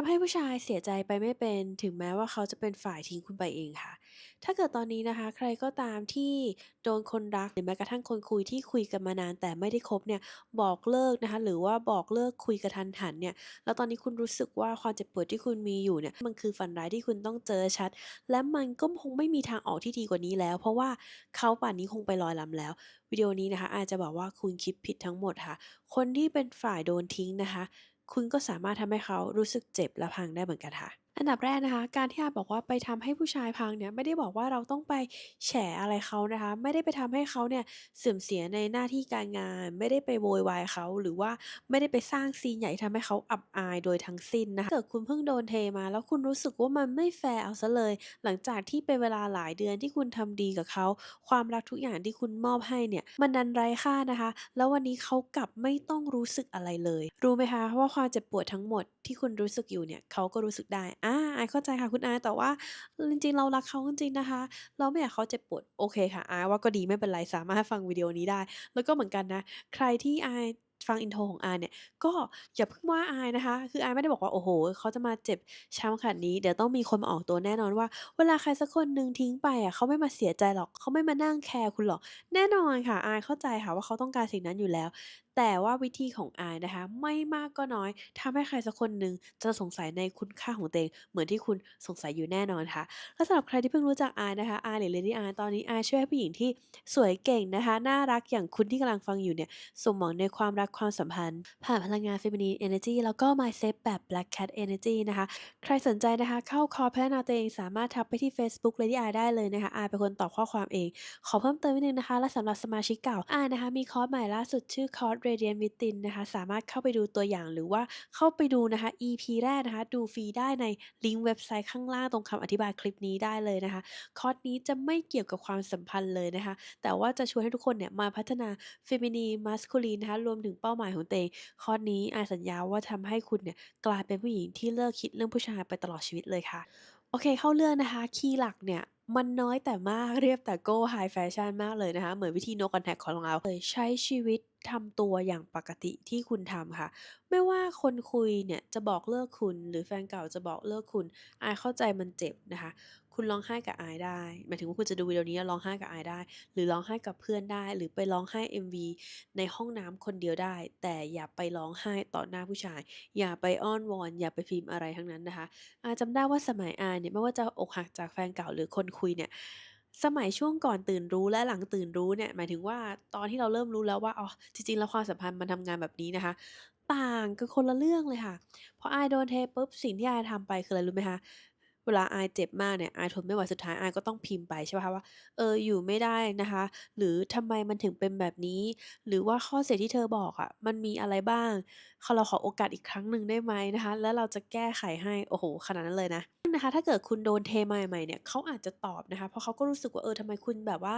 ทำให้ผู้ชายเสียใจไปไม่เป็น ถึงแม้ว่าเขาจะเป็นฝ่ายทิ้งคุณไปเองค่ะ ถ้าเกิดตอนนี้นะคะ ใครก็ตามที่โดนคนรักหรือแม้กระทั่งคนคุยที่คุยกันมานาน แต่ไม่ได้คบเนี่ยบอกเลิกนะคะ หรือว่าบอกเลิกคุยกะทันหันเนี่ยแล้วตอนนี้คุณรู้สึกว่าความเจ็บปวดที่คุณมีอยู่เนี่ยมันคือฝันร้ายที่คุณต้องเจอชัด และมันก็คงไม่มีทางออกที่ดีกว่านี้แล้ว เพราะว่าเขาป่านนี้คงไปลอยลำแล้ว วิดีโอนี้นะคะ อาจจะบอกว่าคุณคิดผิดทั้งหมดค่ะ คนที่เป็นฝ่ายโดนทิ้งนะคะ คุณก็สามารถทำให้เขารู้สึกเจ็บและพังได้เหมือนกันค่ะ อันดับแรกนะคะ การที่อาบอกว่าไปทำให้ผู้ชายพังเนี่ย ไม่ได้บอกว่าเราต้องไปแฉอะไรเขานะคะ ไม่ได้ไปทำให้เขาเนี่ยเสื่อมเสียในหน้าที่การงาน ไม่ได้ไปโวยวายเขา หรือว่าไม่ได้ไปสร้างซีนใหญ่ทำให้เขาอับอายโดยทั้งสิ้นนะคะถ้าเกิดคุณเพิ่งโดนเทมา แล้วคุณรู้สึกว่ามันไม่แฟร์เอาเสียเลย หลังจากที่เป็นเวลาหลายเดือนที่คุณทำดีกับเขา ความรักทุกอย่างที่คุณมอบให้เนี่ย มันดันไร้ค่านะคะ แล้ววันนี้เขากลับไม่ต้องรู้สึกอะไรเลย รู้ไหมคะว่าความเจ็บปวดทั้งหมดที่คุณรู้สึกอยู่เนี่ยเขาก็รู้สึกได้ อาอายเข้าใจค่ะคุณอายแต่ว่าจริงๆ เรารักเขาจริงๆนะคะ เราไม่อยากเขาเจ็บปวดโอเคค่ะอายว่าก็ดีไม่เป็นไรสามารถฟังวิดีโอนี้ได้ แล้วก็เหมือนกันนะ ใครที่อายฟัง intro ของอายเนี่ยก็อย่าเพิ่งว่าอายนะคะ คืออายไม่ได้บอกว่าโอ้โฮเขาจะมาเจ็บช้ำขนาดนี้ เดี๋ยวต้องมีคนมาออกตัวแน่นอนว่า เวลาใครสักคนหนึ่งทิ้งไปอะเขาไม่มาเสียใจหรอกเขาไม่มานั่งแคร์คุณหรอก แน่นอนค่ะอายเข้าใจค่ะว่าเขาต้องการสิ่งนั้นอยู่แล้ว แต่ว่าวิธีของอายนะคะ ไม่มากก็น้อยทำให้ใครสักคนหนึ่งจะสงสัยในคุณค่าของตัวเองเหมือนที่คุณสงสัยอยู่แน่นอนค่ะและสำหรับใครที่เพิ่งรู้จักอายนะคะอายหรือ Lady อายตอนนี้อายช่วยให้ผู้หญิงที่สวยเก่งนะคะ น่ารักอย่างคุณที่กำลังฟังอยู่เนี่ยสมหวังในความรักความสัมพันธ์ ผ่านพลังงาน Feminine Energy แล้วก็ Mindset แบบ Black Cat Energy นะคะ ใครสนใจนะคะเข้าคอร์สพัฒนาตัวเองสามารถทักไปที่เฟซบุ๊ก Lady อายได้เลยนะคะอายเป็นคนตอบข้อความเอง ขอเพิ่มเติมนิดนึงนะคะ และสำหรับสมาชิกเก่าอายนะคะมีคอร์สใหม่ล่าสุดชื่อคอร์ส Radiant Within นะคะ สามารถเข้าไปดูตัวอย่างหรือว่าเข้าไปดูนะคะ EP แรกนะคะ ดูฟรีได้ในลิงก์เว็บไซต์ข้างล่างตรงคำอธิบายคลิปนี้ได้เลยนะคะ คอร์สนี้จะไม่เกี่ยวกับความสัมพันธ์เลยนะคะ แต่ว่าจะชวนให้ทุกคนเนี่ยมาพัฒนา Feminine m a s c u l i n นะคะ รวมถึงเป้าหมายของตัวเอง คอร์สนี้อาสัญญาว่าทำให้คุณเนี่ยกลายเป็นผู้หญิงที่เลิกคิดเรื่องผู้ชายไปตลอดชีวิตเลยค่ะ โอเคเข้าเรื่องนะคะ คีย์หลักเนี่ย มันน้อยแต่มากเรียบแต่โก้ High Fashion มากเลยนะคะ เหมือนวิธี No Contact ของเราเลยใช้ชีวิตทำตัวอย่างปกติที่คุณทำค่ะ ไม่ว่าคนคุยเนี่ยจะบอกเลิกคุณ หรือแฟนเก่าจะบอกเลิกคุณอายเข้าใจมันเจ็บนะคะ คุณร้องไห้กับอายได้ หมายถึงว่าคุณจะดูวิดีโอนี้แล้วร้องไห้กับอายได้ หรือร้องไห้กับเพื่อนได้ หรือไปร้องไห้ MV ในห้องน้ำคนเดียวได้ แต่อย่าไปร้องไห้ต่อหน้าผู้ชาย อย่าไปอ้อนวอน อย่าไปพิมพ์อะไรทั้งนั้นนะคะ อายจำได้ว่าสมัยอายเนี่ยไม่ว่าจะอกหักจากแฟนเก่าหรือคนคุยเนี่ยสมัยช่วงก่อนตื่นรู้และหลังตื่นรู้เนี่ยหมายถึงว่าตอนที่เราเริ่มรู้แล้วว่าอ๋อจริงๆแล้วความสัมพันธ์มันทำงานแบบนี้นะคะ ต่างกันคนละเรื่องเลยค่ะพออายโดนเทปุ๊บสิ่งที่อายทำไปคืออะไรรู้ไหมคะ เวลาอายเจ็บมากเนี่ยอายทนไม่ไหวสุดท้ายอายก็ต้องพิมพ์ไปใช่เปล่าคะว่าเอออยู่ไม่ได้นะคะ หรือทำไมมันถึงเป็นแบบนี้ หรือว่าข้อเสียที่เธอบอกอะมันมีอะไรบ้างขเราขอโอกาสอีกครั้งหนึ่งได้ไหมนะคะ แล้วเราจะแก้ไขให้โอ้โฮขนาดนั้นเลยนะนะคะ ถ้าเกิดคุณโดนเทมาใหม่ๆเนี่ยเขาอาจจะตอบนะคะ เพราะเขาก็รู้สึกว่าเออทำไมคุณแบบว่า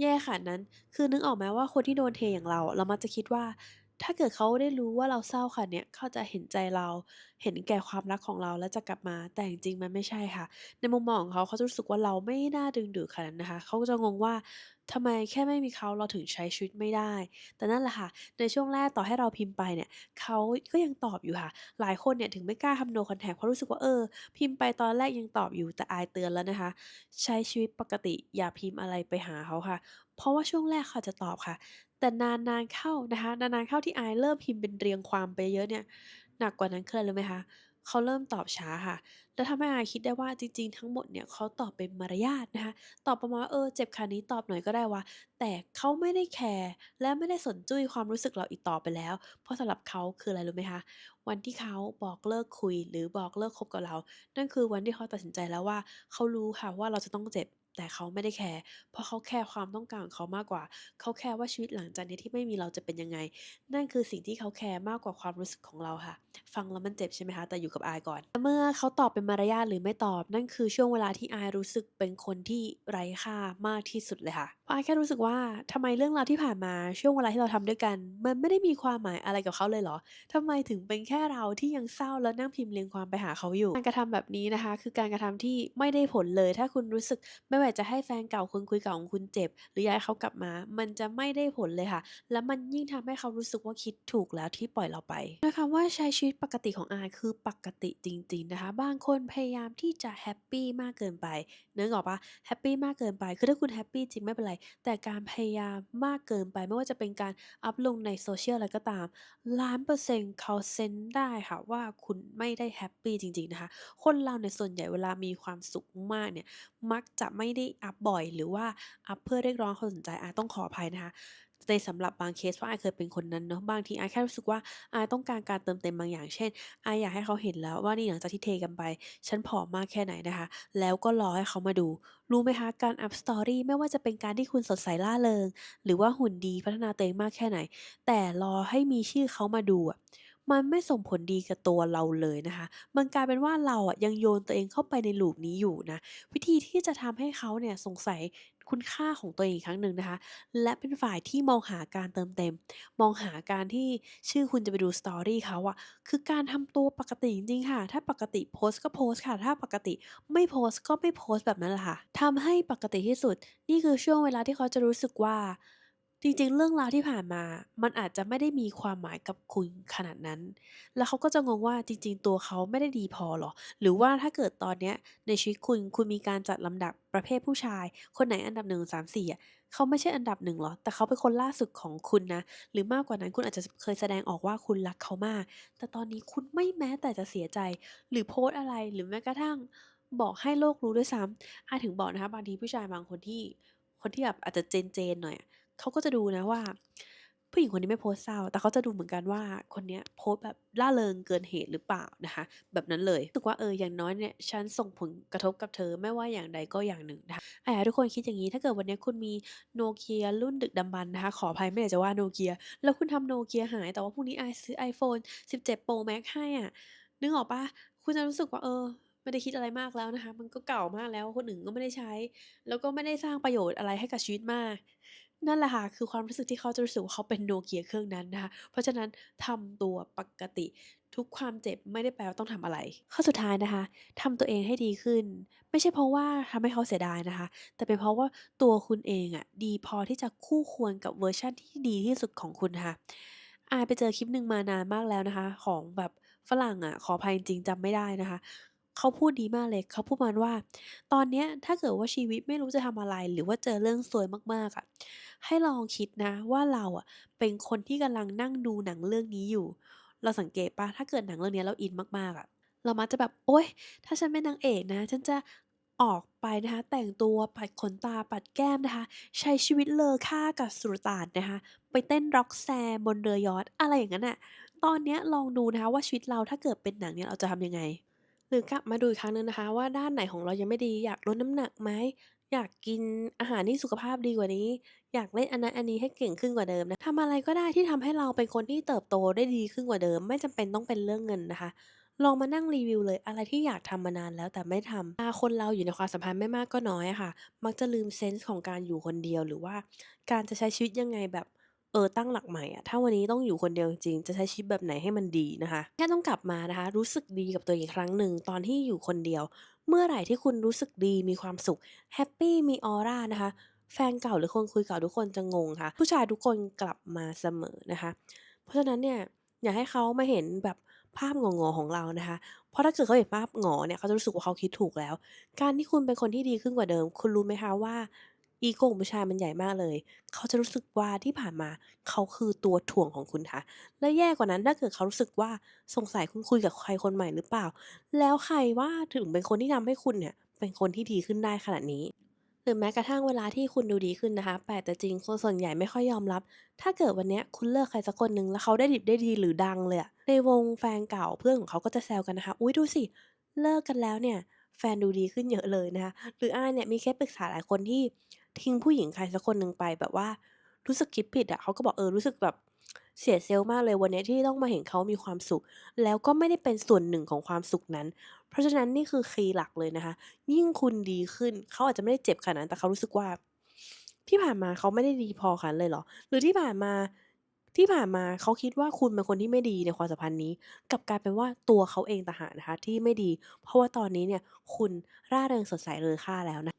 แย่ขนาดนั้น คือนึกออกไหมว่าคนที่โดนเทอย่างเรา เรามักจะคิดว่า ถ้าเกิดเขาได้รู้ว่าเราเศร้าขนาดเนี้ยเขาจะเห็นใจเรา เห็นแก่ความรักของเราและจะกลับมา แต่จริงๆมันไม่ใช่ค่ะ ในมุมมองของเขาเขาจะรู้สึกว่าเราไม่น่าดึงดูดขนาดนั้นนะคะ เขาก็จะงงว่าทำไมแค่ไม่มีเขาเราถึงใช้ชีวิตไม่ได้ แต่นั่นแหละค่ะ ในช่วงแรกต่อให้เราพิมพ์ไปเนี่ยเขาก็ยังตอบอยู่ค่ะ หลายคนเนี่ยถึงไม่กล้าทำ No Contact เพราะรู้สึกว่าเออ พิมพ์ไปตอนแรกยังตอบอยู่แต่อายเตือนแล้วนะคะ ใช้ชีวิตปกติอย่าพิมพ์อะไรไปหาเขาค่ะ เพราะว่าช่วงแรกเขาจะตอบค่ะ แต่นานๆเข้านะคะนานๆเข้าที่อายเริ่มพิมพ์เป็นเรียงความไปเยอะเนี่ยหนักกว่านั้นคืออะไรรู้ไหมคะเขาเริ่มตอบช้าค่ะ แล้วทำให้อาคิดได้ว่าจริง ๆ ทั้งหมดเนี่ยเขาตอบเป็นมารยาทนะคะ ตอบประมาณว่าเออเจ็บขนานี้ตอบหน่อยก็ได้วะแต่เขาไม่ได้แคร์และไม่ได้สนจุ้ยความรู้สึกเราอีกต่อไปแล้ว เพราะสำหรับเขาคืออะไรรู้ไหมคะ วันที่เขาบอกเลิกคุยหรือบอกเลิกคบกับเรา นั่นคือวันที่เขาตัดสินใจแล้วว่า เขารู้ค่ะว่าเราจะต้องเจ็บแต่เขาไม่ได้แคร์เพราะเขาแคร์ความต้องการของเขามากกว่า เขาแคร์ว่าชีวิตหลังจากนี้ที่ไม่มีเราจะเป็นยังไง นั่นคือสิ่งที่เขาแคร์มากกว่าความรู้สึกของเราค่ะ ฟังแล้วมันเจ็บใช่ไหมคะ แต่อยู่กับอายก่อน เมื่อเขาตอบเป็นมารยาทหรือไม่ตอบ นั่นคือช่วงเวลาที่อายรู้สึกเป็นคนที่ไร้ค่ามากที่สุดเลยค่ะอายแค่รู้สึกว่าทำไมเรื่องราวที่ผ่านมาช่วงเวลาที่เราทำด้วยกัน มันไม่ได้มีความหมายอะไรกับเขาเลยเหรอทำไมถึงเป็นแค่เราที่ยังเศร้าแล้วนั่งพิมพ์เรียงความไปหาเขาอยู่ การกระทำแบบนี้นะคะ คือการกระทำที่ไม่ได้ผลเลย ถ้าคุณรู้สึกไม่ไหวากจะให้แฟนเก่าคนคุยเก่าของคุณเจ็บ หรืออยากให้เขากลับมา มันจะไม่ได้ผลเลยค่ะ แล้วมันยิ่งทำให้เขารู้สึกว่าคิดถูกแล้วที่ปล่อยเราไปนะคะว่าใช้ชีวิตปกติของอาคือปกติจริง ๆนะคะ บางคนพยายามที่จะแฮปปี้มากเกินไปนึกออกปล่าแฮปปี้มากเกินไป คือถ้าคุณแฮปปี้จริงไม่เป็นไร แต่การพยายามมากเกินไป ไม่ว่าจะเป็นการอัปลงใน Social อะไรก็ตาม100%เขาเซ็นส์เขาเซนได้ค่ะว่าคุณไม่ได้แฮปปี้จริงๆนะคะ คนเราเนี่ยส่วนใหญ่เวลามีความสุขมากเนี่ยมักจะไม่ไม่ได้อัปบ่อย หรือว่าอัปเพื่อเรียกร้องความสนใจอาต้องขออภัยนะคะในสำหรับบางเคสเพราะอเคยเป็นคนนั้นเนาะบางทีไอแค่รู้สึกว่าไอต้องการการเติมเต็มบางอย่างเช่นไออยากให้เขาเห็นแล้วว่านี่หลังจากที่เทกันไป ฉันผอมมากแค่ไหนนะคะ แล้วก็รอให้เขามาดู รู้ไหมคะการอัป Story ไม่ว่าจะเป็นการที่คุณสดใสร่าเริง หรือว่าหุ่นดีพัฒนาตัวเองมากแค่ไหน แต่รอให้มีชื่อเขามาดูอะ มันไม่ส่งผลดีกับตัวเราเลยนะคะ มันกลายเป็นว่าเราอะยังโยนตัวเองเข้าไปใน loop นี้อยู่นะ วิธีที่จะทำให้เขาเนี่ยสงสัยคุณค่าของตัวเองอีกครั้งหนึ่งนะคะ และเป็นฝ่ายที่มองหาการเติมเต็ม มองหาการที่ชื่อคุณจะไปดู Story เขาอะคือการทำตัวปกติจริงๆค่ะ ถ้าปกติโพสต์ก็โพสต์ค่ะ ถ้าปกติไม่โพสต์ก็ไม่โพสต์แบบนั้นแหละค่ะทำให้ปกติที่สุด นี่คือช่วงเวลาที่เขาจะรู้สึกว่า จริง ๆ เรื่องราวที่ผ่านมา มันอาจจะไม่ได้มีความหมายกับคุณขนาดนั้น แล้วเขาก็จะงงว่าจริง ๆ ตัวเขาไม่ได้ดีพอเหรอ หรือว่าถ้าเกิดตอนเนี้ยในชีวิตคุณ คุณมีการจัดลำดับประเภทผู้ชาย คนไหนอันดับ 1 2 3 4 อะ เขาไม่ใช่อันดับ 1 เหรอ แต่เขาเป็นคนล่าสุดของคุณนะ หรือมากกว่านั้นคุณอาจจะเคยแสดงออกว่าคุณรักเขามาก แต่ตอนนี้คุณไม่แม้แต่จะเสียใจ หรือโพสต์อะไร หรือแม้กระทั่งบอกให้โลกรู้ด้วยซ้ำ อายถึงบอกนะคะ บางทีผู้ชายบางคนที่ คนที่แบบอาจจะเจน ๆ หน่อยอะ เขาก็จะดูนะว่า ผู้หญิงคนนี้ไม่โพสเศร้า แต่เขาจะดูเหมือนกันว่าคนเนี้ยโพสแบบร่าเริงเกินเหตุหรือเปล่านะคะ แบบนั้นเลยรู้สึกว่าเอออย่างน้อยเนี่ยฉันส่งผลกระทบกับเธอไม่ว่าอย่างใดก็อย่างหนึ่งนะคะอยอยากให้ทุกคนคิดอย่างงี้ถ้าเกิดวันนี้คุณมี Nokia รุ่นดึกดำบรรพ์นะคะ ขออภัยไม่อยากจะว่า Nokia แล้วคุณทำ Nokia หายแต่ว่าพรุ่งนี้ไอซื้อ iPhone 17 Pro Max ให้อะนึกออกปล่าคุณจะรู้สึกว่าเออไม่ได้คิดอะไรมากแล้วนะคะ มันก็เก่ามากแล้ว คนอื่นก็ไม่ได้ใช้ แล้วก็ไม่ได้สร้างประโยชน์อะไรให้กับชีวิตมาก นั่นแหละค่ะ คือความรู้สึกที่เขาจะรู้สึกว่าเขาเป็น Nokia เครื่องนั้นนะคะ เพราะฉะนั้นทำตัวปกติทุกความเจ็บไม่ได้แปลว่าต้องทำอะไร ข้อสุดท้ายนะคะทำตัวเองให้ดีขึ้น ไม่ใช่เพราะว่าทำให้เขาเสียดายนะคะ แต่เป็นเพราะว่าตัวคุณเองอะดีพอที่จะคู่ควรกับเวอร์ชันที่ดีที่สุดของคุณค่ะอายไปเจอคลิปหนึ่งมานานมากแล้วนะคะ ของแบบฝรั่งอะขออภัยจริงๆจำไม่ได้นะคะเขาพูดดีมากเลยเขาพูดมาว่า ตอนเนี้ยถ้าเกิดว่าชีวิตไม่รู้จะทำอะไร หรือว่าเจอเรื่องซวยมากๆอะ ให้ลองคิดนะว่าเราอะเป็นคนที่กำลังนั่งดูหนังเรื่องนี้อยู่ เราสังเกตปล่าถ้าเกิดหนังเรื่องนี้เราอินมากๆอะเรามักจะแบบโอ๊ย ถ้าฉันเป็นนางเอกนะ ฉันจะออกไปนะคะ แต่งตัวปัดขนตาปัดแก้มนะคะ ใช้ชีวิตเลอค่ากับสุลต่านนะคะ ไปเต้น Roxanne บนเรือยอชต์อะไรอย่างงั้นน่ะตอนเนี้ยลองดูนะคะว่าชีวิตเราถ้าเกิดเป็นหนังเนี่ยเราจะทำยังไง หรือกลับมาดูอีกครั้งหนึ่งนะคะ ว่าด้านไหนของเรายังไม่ดีอยากลดน้ำหนักไหมอยากกินอาหารที่สุขภาพดีกว่านี้ อยากเล่นอันนั้นอันนี้ให้เก่งขึ้นกว่าเดิมนะทำอะไรก็ได้ที่ทำให้เราเป็นคนที่เติบโตได้ดีขึ้นกว่าเดิม ไม่จำเป็นต้องเป็นเรื่องเงินนะคะ ลองมานั่งรีวิวเลยอะไรที่อยากทำมานานแล้วแต่ไม่ทำเวลาคนเราอยู่ในความสัมพันธ์ไม่มากก็น้อยอะค่ะ มักจะลืมเซนส์ของการอยู่คนเดียวหรือว่า การจะใช้ชีวิตยังไงแบบเออตั้งหลักใหม่อะถ้าวันนี้ต้องอยู่คนเดียวจริงจะใช้ชีวิตแบบไหนให้มันดีนะคะแค่ต้องกลับมานะคะ รู้สึกดีกับตัวเองครั้งหนึ่งตอนที่อยู่คนเดียว เมื่อไหร่ที่คุณรู้สึกดีมีความสุขแฮปปีมีออรานะคะ แฟนเก่าหรือคนคุยเก่าทุกคนจะงงค่ะ ผู้ชายทุกคนกลับมาเสมอนะคะ เพราะฉะนั้นเนี่ยอย่าให้เขามาเห็นแบบภาพงอๆของเรานะคะ เพราะถ้าเกิดเขาเห็นภาพงอเนี่ยเขาจะรู้สึกว่าเขาคิดถูกแล้ว การที่คุณเป็นคนที่ดีขึ้นกว่าเดิม คุณรู้ไหมคะว่าอีโกของผู้ชายมันใหญ่มากเลย เขาจะรู้สึกว่าที่ผ่านมาเขาคือตัวถ่วงของคุณค่ะ และแย่กว่านั้นถ้าเกิดเขารู้สึกว่าสงสัยคุณคุยกับใครคนใหม่หรือเปล่า แล้วใครว่าถึงเป็นคนที่ทำให้คุณเนี่ยเป็นคนที่ดีขึ้นได้ขนาดนี้ รือแม้กระทั่งเวลาที่คุณดูดีขึ้นนะคะแปลแต่จริงคนส่วนใหญ่ไม่ค่อยยอมรับ ถ้าเกิดวันเนี้ยคุณเลิกใครสักคนหนึ่งแล้วเขาได้ดิบได้ดีหรือดังเลยอะในวงแฟนเก่าเพื่อนของเขาก็จะแซวกันนะคะ อุ๊ยดูสิ เลิกกันแล้วเนี่ย แฟนดูดีขึ้นเยอะเลยนะคะหรืออายเนี่ยมีเคสปรึกษาหลายคนที่ทิ้งผู้หญิงใครสักคนหนึ่งไปแบบว่ารู้สึกคิดผิดอะเขาก็บอกเออรู้สึกแบบเสียเซลส์มากเลยวันนี้ที่ต้องมาเห็นเขามีความสุข แล้วก็ไม่ได้เป็นส่วนหนึ่งของความสุขนั้น เพราะฉะนั้นนี่คือคีย์หลักเลยนะคะ ยิ่งคุณดีขึ้นเขาอาจจะไม่ได้เจ็บขนาดนั้นแต่เขารู้สึกว่า ที่ผ่านมาเขาไม่ได้ดีพอขนาดเลยเหรอ หรือที่ผ่านมาที่ผ่านมาเขาคิดว่าคุณเป็นคนที่ไม่ดีในความสัมพันธ์นี้กลับกลายเป็นว่าตัวเขาเองต่างหากนะคะที่ไม่ดี เพราะว่าตอนนี้เนี่ยคุณร่าเริงสดใสเลยค่าแล้วนะ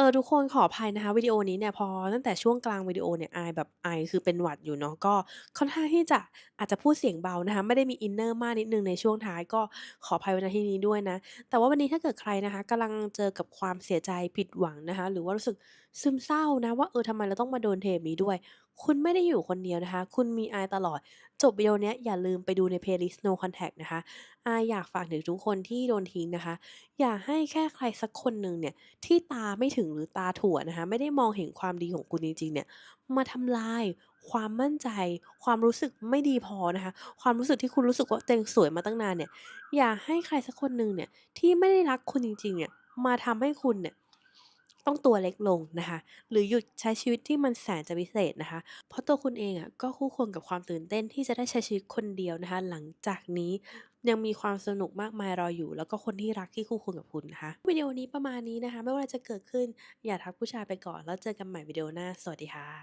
ออทุกคนขออภัยนะคะวิดีโอนี้เนี่ยพอตั้งแต่ช่วงกลางวิดีโอเนี่ยไอแบบไอคือเป็นหวัดอยู่เนาะก็ค่อนข้างที่จะอาจจะพูดเสียงเบานะคะไม่ได้มีอินเนอร์มากนิดหนึ่งในช่วงท้ายก็ขออภัยว้ณที่นี้ด้วยนะ แต่ว่าวันนี้ถ้าเกิดใครนะคะกำลังเจอกับความเสียใจผิดหวังนะคะ หรือว่ารู้สึกซึมเศร้านะว่าเออทำไมเราต้องมาโดนเทแบบนี้ด้วย คุณไม่ได้อยู่คนเดียวนะคะ คุณมีไอตลอด จบวิดีโอนี้อย่าลืมไปดูใน Playlist No Contact นะคะอาอยากฝากถึงทุกคนที่โดนทิ้งนะคะ อย่าให้แค่ใครสักคนหนึ่งเนี่ยที่ตาไม่ถึงหรือตาถั่วนะคะไม่ได้มองเห็นความดีของคุณจริงๆเนี่ยมาทำลายความมั่นใจ ความรู้สึกไม่ดีพอนะคะ ความรู้สึกที่คุณรู้สึกว่าตัวเองสวยมาตั้งนานเนี่ย อย่าให้ใครสักคนหนึ่งเนี่ยที่ไม่ได้รักคุณจริงๆเนี่ยมาทำให้คุณเนี่ย ต้องตัวเล็กลงนะคะ หรือหยุดใช้ชีวิตที่มันแสนจะพิเศษนะคะ เพราะตัวคุณเองอะก็คู่ควรกับความตื่นเต้นที่จะได้ใช้ชีวิตคนเดียวนะคะ หลังจากนี้ยังมีความสนุกมากมายรออยู่ แล้วก็คนที่รักที่คู่ควรกับคุณนะคะวิดีโอนี้ประมาณนี้นะคะ ไม่ว่าจะเกิดขึ้นอย่าทักผู้ชายไปก่อน แล้วเจอกันใหม่วิดีโอหน้า สวัสดีค่ะ